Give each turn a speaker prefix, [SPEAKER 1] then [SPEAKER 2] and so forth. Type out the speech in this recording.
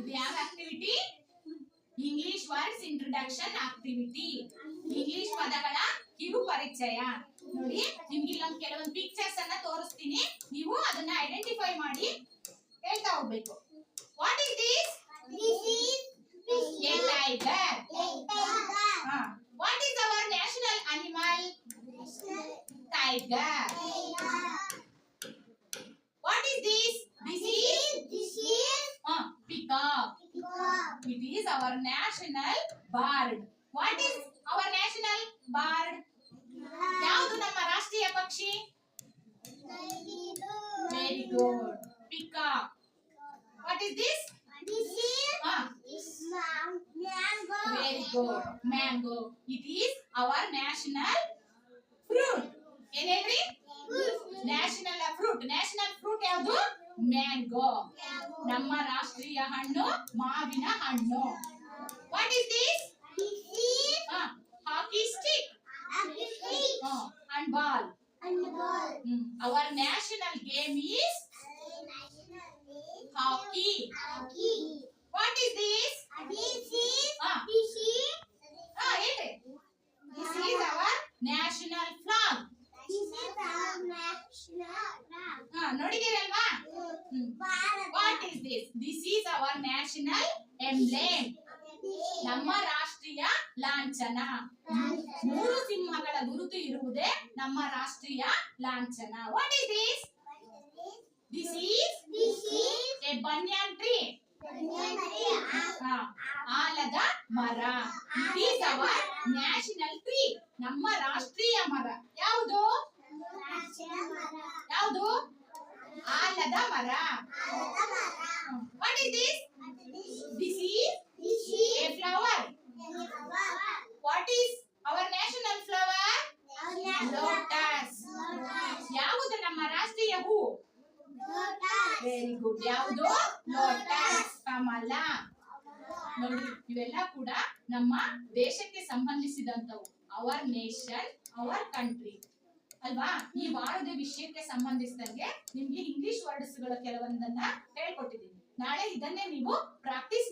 [SPEAKER 1] ಇದು ಯಾವ activity English words introduction activity English ಪದಗಳ ಕಿರು ಪರಿಚಯ. ನೋಡಿ ನಿಮ್ಗೆ ಇಲ್ಲೊಂದು ಕೆಲವೊಂದು ಪಿಕ್ಚರ್ಸ್ ಅನ್ನ ತೋರಿಸ್ತೀನಿ. ನೀವು ಅದನ್ನ ಐಡೆಂಟಿಫೈ ಮಾಡಿ ಹೇಳ್ತಾ ಹೋಗ್ಬೇಕು. What is this what is our national animal tiger It is our national bird. What is our national bird? ಯಾವುದು ನಮ್ಮ ರಾಷ್ಟ್ರೀಯ ಪಕ್ಷಿ? Very good peacock what is this very good mango it is our national fruit ಏನ್ ಹೇಳ್ರಿ? National fruit national fruit ಯಾವುದು mango. ನಮ್ಮ ರಾಷ್ಟ್ರೀಯ ಹಣ್ಣು ಮಾವಿನ ಹಣ್ಣು. What is this hockey stick and ball our national game is hockey what is this national is national flag ಹಾ ನೋಡಿದಿರಲ್ವಾ what is this this is our national emblem ನಮ್ಮ ರಾಷ್ಟ್ರೀಯ ಲಾಂಛನ. ಮೂರು ಸಿಂಹಗಳ ಗುರುತು ಇರುವುದೇ ನಮ್ಮ ರಾಷ್ಟ್ರೀಯ ಲಾಂಛನ. What is this this is a banyan tree ಆಲದ ಮರ. It is our national tree ನಮ್ಮ ರಾಷ್ಟ್ರೀಯ ಮರ. ಯಾವುದು? ಯಾವುದು? ಆಲದ ಮರ. What is this this is a flower what is our national flower lotus ಯಾವುದು ನಮ್ಮ ರಾಷ್ಟ್ರೀಯ ಹೂ? ವೆರಿ ಗುಡ್ ಯಾವುದು? ಲೋಟಸ್ ಕಮಲ. ನೋಡಿ ಇವೆಲ್ಲ ಕೂಡ ನಮ್ಮ ದೇಶಕ್ಕೆ ಸಂಬಂಧಿಸಿದಂತವು ಅವರ್ ನೇಷನ್ ಅವರ್ ಕಂಟ್ರಿ ಅಲ್ವಾ? ಈ ವಾರದ ವಿಷಯಕ್ಕೆ ಸಂಬಂಧಿಸಿದಂಗೆ ನಿಮ್ಗೆ ಇಂಗ್ಲಿಷ್ ವರ್ಡ್ಸ್ಗಳ ಕೆಲವೊಂದನ್ನ ಹೇಳ್ಕೊಟ್ಟಿದ್ದೀನಿ. ನಾಳೆ ಇದನ್ನೇ ನೀವು ಪ್ರಾಕ್ಟೀಸ್